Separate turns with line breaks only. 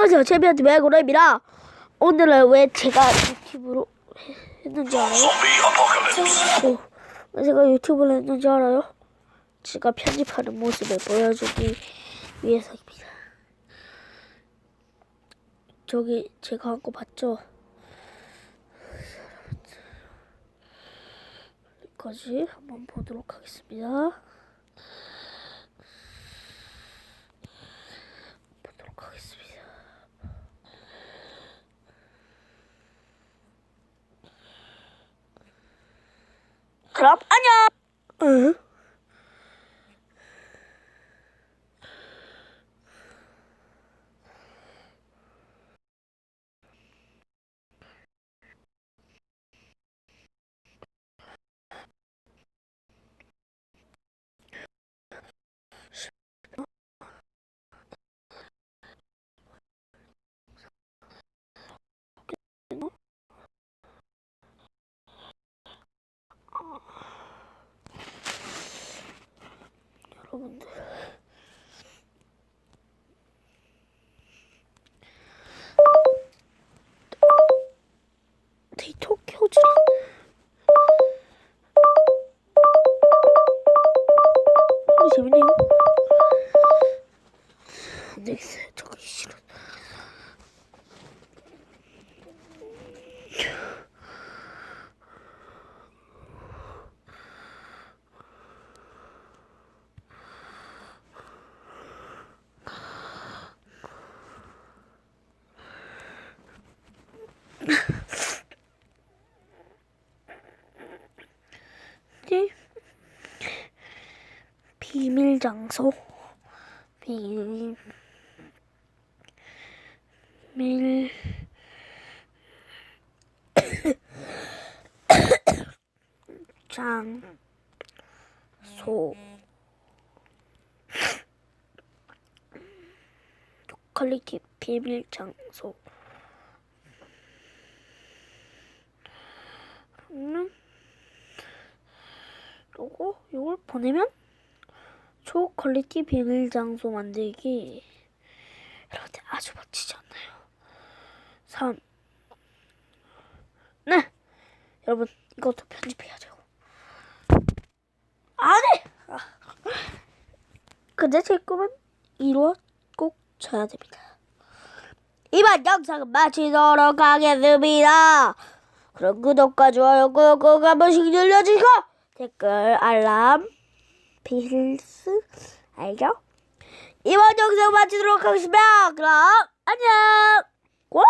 안녕하세요. 채비한테 매고래입니다. 오늘은 왜 제가 유튜브로 했는지 알아요? 왜 제가 유튜브를 했는지 알아요? 제가 편집하는 모습을 보여주기 위해서입니다. 저기 제가 한 거 봤죠? 여기까지 한번 보도록 하겠습니다. 보도록 하겠습니다. 그럼 안녕. 응? 여러분들. 데이터 켜지. 어, 재밌네요. 안되겠어요. 저기 싫어. 네. 비밀 장소. 비밀. 장소. 퀄리티 비밀 장소. 그러면 요거 요걸 보내면 초퀄리티 비밀 장소 만들기 여러분들 아주 멋지지 않나요? 3 네! 여러분 이것도 편집해야죠 안해! 아. 근데 제 꿈은 이루어 꼭 져야 됩니다 이번 영상은 마치도록 하겠습니다 그럼 구독과 좋아요 꾹꾹 한 번씩 눌러주시고 댓글, 알람, 필수, 알죠? 이번 영상 마치도록 하겠습니다. 그럼 안녕! 고!